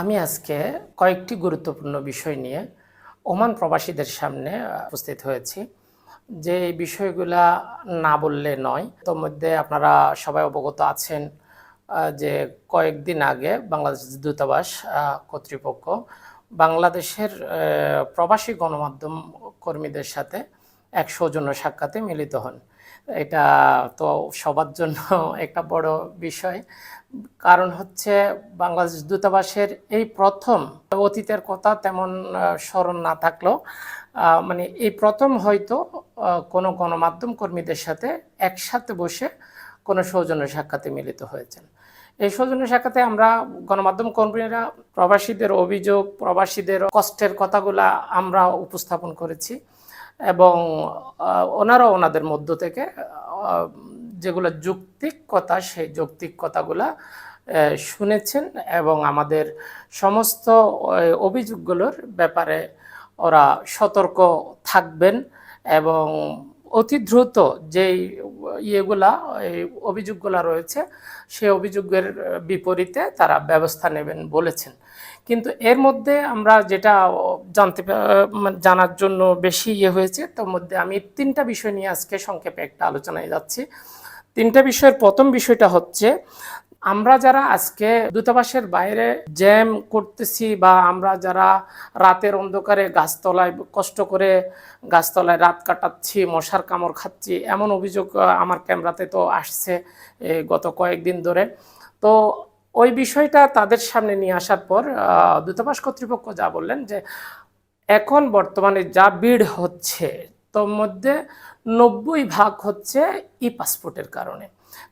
আমি আজকে কয়েকটি গুরুত্বপূর্ণ বিষয় নিয়ে ওমান প্রবাসীদের সামনে উপস্থিত হয়েছি। যে এই বিষয়গুলা না বললে নয় তোর মধ্যে আপনারা সবাই অবগত আছেন যে কয়েকদিন আগে বাংলাদেশ দূতাবাস কর্তৃপক্ষ বাংলাদেশের প্রবাসী গণমাধ্যম কর্মীদের সাথে এক সৌজন্য সাক্ষাতে মিলিত হন। এটা তো সবার জন্য একটা বড় বিষয়। কারণ হচ্ছে বাংলাদেশ দূতাবাসের এই প্রথম অতীতের কথা তেমন স্মরণ না থাকলেও মানে এই প্রথম হয়তো কোনো গণমাধ্যম কর্মীদের সাথে একসাথে বসে কোনো সৌজন্য সাক্ষাতে মিলিত হয়েছেন। এই সৌজন্য সাক্ষাতে আমরা গণমাধ্যম কর্মীরা, প্রবাসীদের অভিযোগ, প্রবাসীদের কষ্টের কথাগুলা আমরা উপস্থাপন করেছি। এবং ওনারা ওনাদের মধ্য থেকে যেগুলো যৌক্তিক কথা, সেই যৌক্তিক কথাগুলা শুনেছেন এবং আমাদের সমস্ত অভিযোগগুলোর ব্যাপারে ওরা সতর্ক থাকবেন এবং অতি দ্রুত যেই ইয়েগুলা, এই অভিযোগগুলা রয়েছে, সে অভিযোগের বিপরীতে তারা ব্যবস্থা নেবেন বলেছেন। কিন্তু এর মধ্যে আমরা যেটা জানতে মানে জানার জন্য বেশি ইয়ে হয়েছে, তার মধ্যে আমি তিনটা বিষয় নিয়ে আজকে সংক্ষেপে একটা আলোচনায় যাচ্ছি। তিনটা বিষয়ের প্রথম বিষয়টা হচ্ছে আমরা যারা আজকে দূতাবাসের বাইরে জ্যাম করতেছি বা আমরা যারা রাতের অন্ধকারে গাছতলায় কষ্ট করে গাছতলায় রাত কাটাচ্ছি, মশার কামড় খাচ্ছি, এমন অভিযোগ আমার ক্যামেরাতে তো আসছে গত কয়েকদিন ধরে। তো ওই বিষয়টা তাদের সামনে নিয়ে আসার পর দূতাবাস কর্তৃপক্ষ যা বললেন যে, এখন বর্তমানে যা ভিড় হচ্ছে, তোর মধ্যে নব্বই ভাগ হচ্ছে ই পাসপোর্টের কারণে।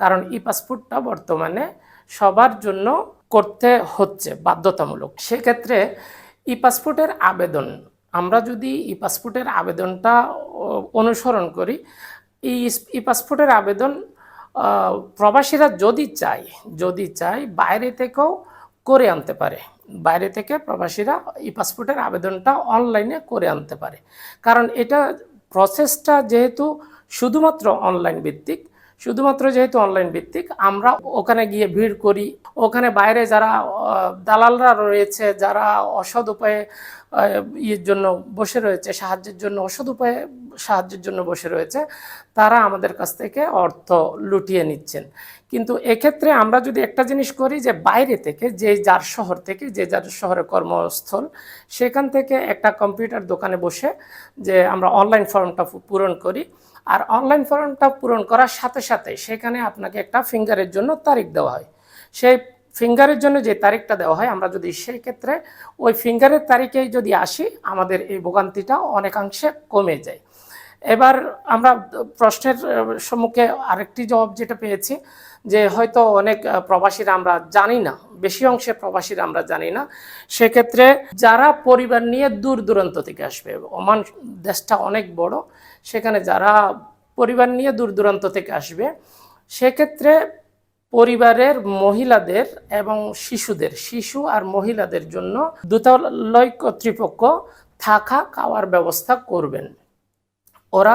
কারণ ই পাসপোর্টটা বর্তমানে সবার জন্য করতে হচ্ছে, বাধ্যতামূলক। সেক্ষেত্রে ই পাসপোর্টের আবেদন, আমরা যদি ই পাসপোর্টের আবেদনটা অনুসরণ করি, ই পাসপোর্টের আবেদন প্রবাসীরা যদি চায় যদি চায় বাইরে থেকেও করে আনতে পারে। বাইরে থেকে প্রবাসীরা ই পাসপোর্টের আবেদনটা অনলাইনে করে আনতে পারে। কারণ এটা প্রসেসটা যেহেতু শুধুমাত্র অনলাইন ভিত্তিক শুধুমাত্র যেহেতু অনলাইন ভিত্তিক, আমরা ওখানে গিয়ে ভিড় করি। ওখানে বাইরে যারা দালালরা রয়েছে, যারা অসৎ উপায়ে ইয়ের জন্য বসে রয়েছে, সাহায্যের জন্য, অসৎ উপায়ে সাহায্যের জন্য বসে রয়েছে, তারা আমাদের কাছ থেকে অর্থ লুটিয়ে নিচ্ছেন। কিন্তু এক্ষেত্রে আমরা যদি একটা জিনিস করি যে, বাইরে থেকে যে যার শহর থেকে, যে যার শহরে কর্মস্থল, সেখান থেকে একটা কম্পিউটার দোকানে বসে যে আমরা অনলাইন ফর্মটা পূরণ করি। আর অনলাইন ফর্মটা পূরণ করার সাথে সাথে সেখানে আপনাকে একটা ফিঙ্গারের জন্য তারিখ দেওয়া হয়। সেই ফিঙ্গারের জন্য যে তারিখটা দেওয়া হয়, আমরা যদি সেই ক্ষেত্রে ওই ফিঙ্গারের তারিখেই যদি আসি, আমাদের এই ভোগান্তিটা অনেকাংশে কমে যায়। এবার আমরা প্রশ্নের সম্মুখে আরেকটি জবাব যেটা পেয়েছি, যে হয়তো অনেক প্রবাসীরা আমরা জানি না বেশি অংশে প্রবাসীরা আমরা জানি না। সেক্ষেত্রে যারা পরিবার নিয়ে দূর দূরান্ত থেকে আসবে, ওমান দেশটা অনেক বড়, সেখানে যারা পরিবার নিয়ে দূর দূরান্ত থেকে আসবে, সেক্ষেত্রে পরিবারের মহিলাদের এবং শিশুদের, শিশু আর মহিলাদের জন্য দূতালয় কর্তৃপক্ষ থাকা, খাওয়ার ব্যবস্থা করবেন। ওরা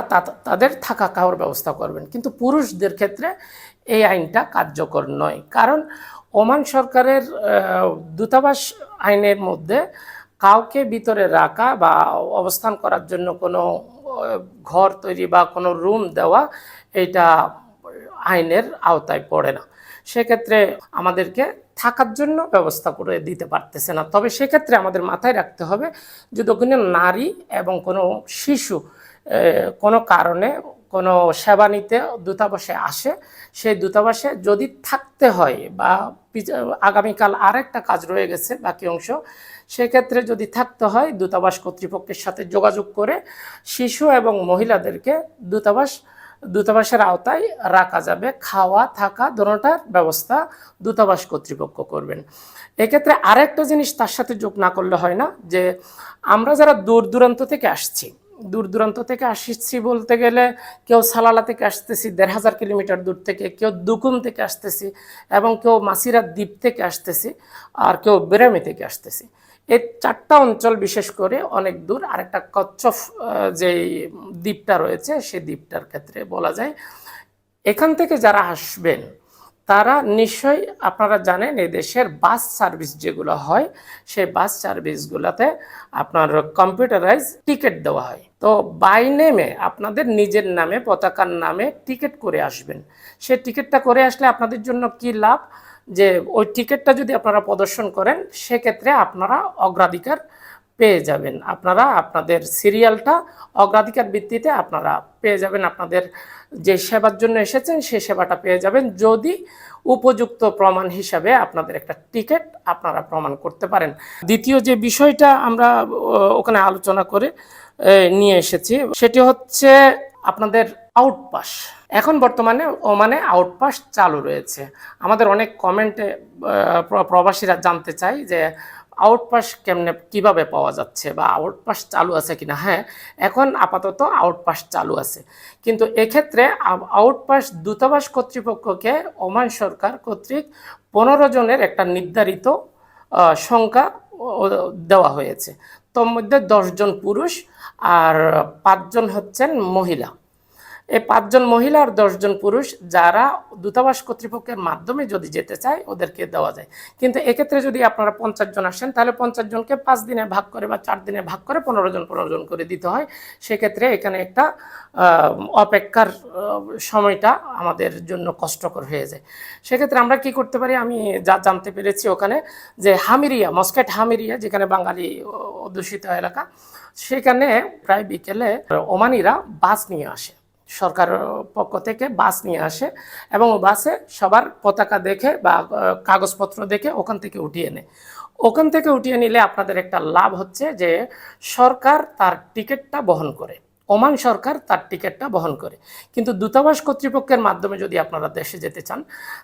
তাদের থাকা খাওয়ার ব্যবস্থা করবেন। কিন্তু পুরুষদের ক্ষেত্রে এই আইনটা কার্যকর নয়। কারণ ওমান সরকারের দূতাবাস আইনের মধ্যে কাউকে ভিতরে রাখা বা অবস্থান করার জন্য কোনো ঘর তৈরি বা কোনো রুম দেওয়া এটা আইনের আওতায় পড়ে না। সেক্ষেত্রে আমাদেরকে থাকার জন্য ব্যবস্থা করে দিতে পারতেছে না। তবে সেক্ষেত্রে আমাদের মাথায় রাখতে হবে, যদি ওখানে নারী এবং কোনো শিশু কোনো কারণে কোনো সেবা নিতে দূতাবাসে আসে, সেই দূতাবাসে যদি থাকতে হয় বা আগামীকাল আরেকটা কাজ রয়ে গেছে বাকি অংশ, সেক্ষেত্রে যদি থাকতে হয়, দূতাবাস কর্তৃপক্ষের সাথে যোগাযোগ করে শিশু এবং মহিলাদেরকে দূতাবাস, দূতাবাসের আওতায় রাখা যাবে। খাওয়া, থাকা দোনোটার ব্যবস্থা দূতাবাস কর্তৃপক্ষ করবেন। এক্ষেত্রে আরেকটা জিনিস তার সাথে যোগ না করলে হয় না যে, আমরা যারা দূর দূরান্ত থেকে আসছি দূর দূরান্ত থেকে আসছি বলতে গেলে কেউ সালালা থেকে আসতেছি দেড় হাজার কিলোমিটার দূর থেকে কেউ দুকুম থেকে আসতেছি এবং কেউ মাসিরা দ্বীপ থেকে আসতেছি আর কেউ বেরামি থেকে আসতেছি। এই চারটা অঞ্চল বিশেষ করে অনেক দূর আরেকটা কচ্ছফ আহ, যে দ্বীপটা রয়েছে সেই দ্বীপটার ক্ষেত্রে বলা যায়। এখান থেকে যারা আসবেন তারা নিশ্চয়ই আপনারা জানেন দেশের বাস সার্ভিস যেগুলো হয়, সেই বাস সার্ভিসগুলোতে আপনার কম্পিউটারাইজ টিকিট দেওয়া হয়। তো বাই নেমে আপনাদের নিজের নামে, পতাকার নামে টিকিট করে আসবেন। সে টিকিটটা করে আসলে আপনাদের জন্য কি লাভ? যে ওই টিকিটটা যদি আপনারা প্রদর্শন করেন, সেক্ষেত্রে আপনারা অগ্রাধিকার পেয়ে যাবেন। আপনারা আপনাদের সিরিয়ালটা অগ্রাধিকার ভিত্তিতে আপনারা পেয়ে যাবেন। আপনাদের যে সেবার জন্য এসেছেন সেই সেবাটা পেয়ে যাবেন। যদি উপযুক্ত প্রমাণ হিসাবে আপনাদের একটা টিকিট আপনারা প্রমাণ করতে পারেন। দ্বিতীয় যে বিষয়টা আমরা ওখানে আলোচনা করে নিয়ে এসেছি, সেটি হচ্ছে আপনাদের আউটপাস এখন বর্তমানে ওমানে আউটপাস চালু রয়েছে। আমাদের অনেক কমেন্টে প্রবাসীরা জানতে চাই যে আউটপাস কেমনে, কীভাবে পাওয়া যাচ্ছে বা আউটপাস চালু আছে কিনা? হ্যাঁ এখন আপাতত আউটপাস চালু আছে। কিন্তু এক্ষেত্রে আউটপাস দূতাবাস কর্তৃপক্ষকে ওমান সরকার কর্তৃক পনেরো জনের একটা নির্ধারিত সংখ্যা দেওয়া হয়েছে। তোর মধ্যে দশজন পুরুষ আর পাঁচজন হচ্ছেন মহিলা। এই পাঁচজন মহিলা আর দশজন পুরুষ যারা দূতাবাস কর্তৃপক্ষের মাধ্যমে যদি যেতে চায়, ওদেরকে দেওয়া যায়। কিন্তু এক্ষেত্রে যদি আপনারা পঞ্চাশ জন আসেন, তাহলে পঞ্চাশ জনকে পাঁচ দিনে ভাগ করে বা চার দিনে ভাগ করে পনেরো জন পনেরো জন করে দিতে হয়। সেক্ষেত্রে এখানে একটা অপেক্ষার সময়টা আমাদের জন্য কষ্টকর হয়ে যায়। সেক্ষেত্রে আমরা কি করতে পারি? আমি যা জানতে পেরেছি ওখানে যে হামিরিয়া মস্কেট হামিরিয়া, যেখানে বাঙালি অধ্যুষিত এলাকা, সেখানে প্রায় বিকেলে ওমানিরা বাস নিয়ে আসে। সরকার পক্ষ থেকে বাস নিয়ে আসে এবং বাসে সবার পতাকা দেখে বা কাগজপত্র দেখে ওখান থেকে উঠিয়ে নেয়। ওখান থেকে উঠিয়ে নিলে আপনাদের একটা লাভ হচ্ছে যে সরকার তার টিকিটটা বহন করে। ওমান সরকার তার টিকিটটা বহন করে। কিন্তু দূতাবাস কর্তৃপক্ষের মাধ্যমে যদি আপনারা দেশে যেতে চান,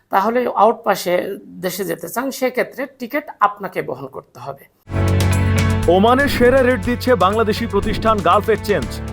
তাহলে আউটপাসে দেশে যেতে চান, সেক্ষেত্রে টিকিট আপনাকে বহন করতে হবে। ওমানের সেরা রেট দিচ্ছে বাংলাদেশি প্রতিষ্ঠান গালফ এক্সচেঞ্জ।